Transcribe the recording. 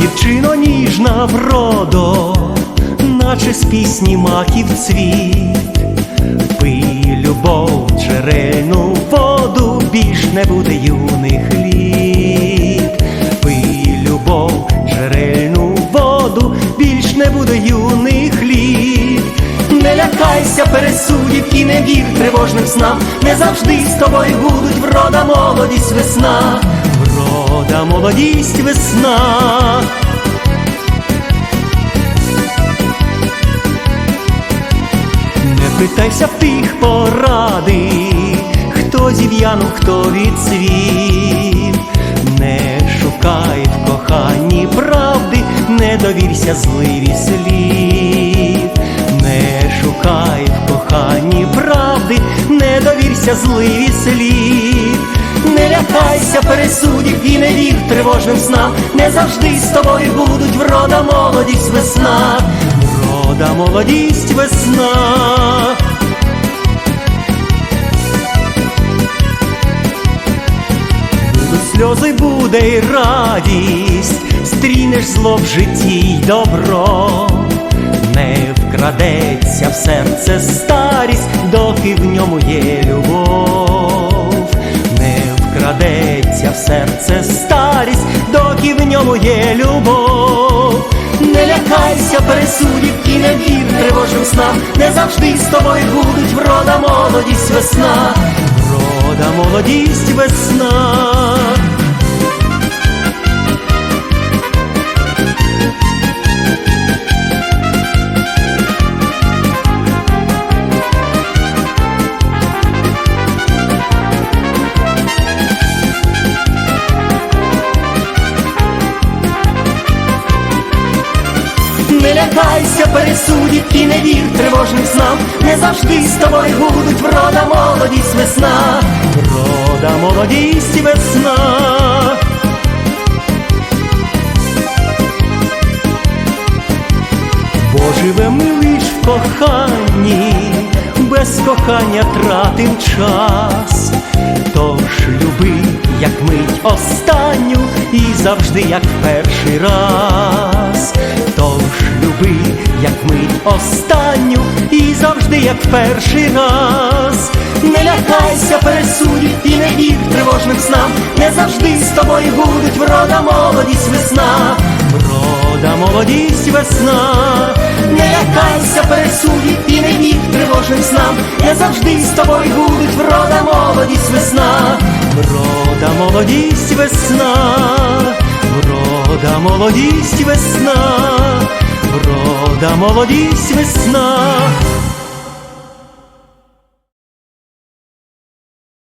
Дівчино ніжна вродо, наче з пісні маків цвіт, пий любов, джерельну воду, більш не буде юних літ, пий любов, джерельну воду, більш не буде юних літ. Не лякайся пересудів і не вір тривожним снам, не завжди з тобою будуть врода, молодість, весна, врода, молодість, весна. Не питайся в тих поради, хто зів'янув, хто відсвів, не шукай в коханні правди, не довірся зливі слів, не шукай в коханні правди, не довірся зливі слів. Лякайся пересудів і не вір тривожним снам, не завжди з тобою будуть врода, молодість, весна, врода, молодість, весна. Будуть сльози, буде й радість, стрінеш зло в житті й добро, не вкрадеться в серце старість, доки в ньому є любов, не вкрадеться в серце старість, доки в ньому є любов. Не лякайся пересудів і не вір тривожним снам, не завжди з тобою будуть врода, молодість, весна, врода, молодість, весна. Не лякайся пересудів і не вір тривожним снам, не завжди з тобою будуть врода, молодість, весна, врода, молодість, весна. Бо живем ми лиш в коханні, без кохання тратим час, тож люби, як мить останню, і завжди, як перший раз, тож люби, як мить останню, і завжди, як перший раз. Не лякайся пересудів і не вір тривожним снам, не завжди з тобою будуть врода, молодість, весна, врода, молодість, весна, не лякайся пересудів і не вір тривожним снам, не завжди з тобою будуть врода, молодість, весна, врода, молодість, весна, врода, молодість, весна, врода, молодість, весна.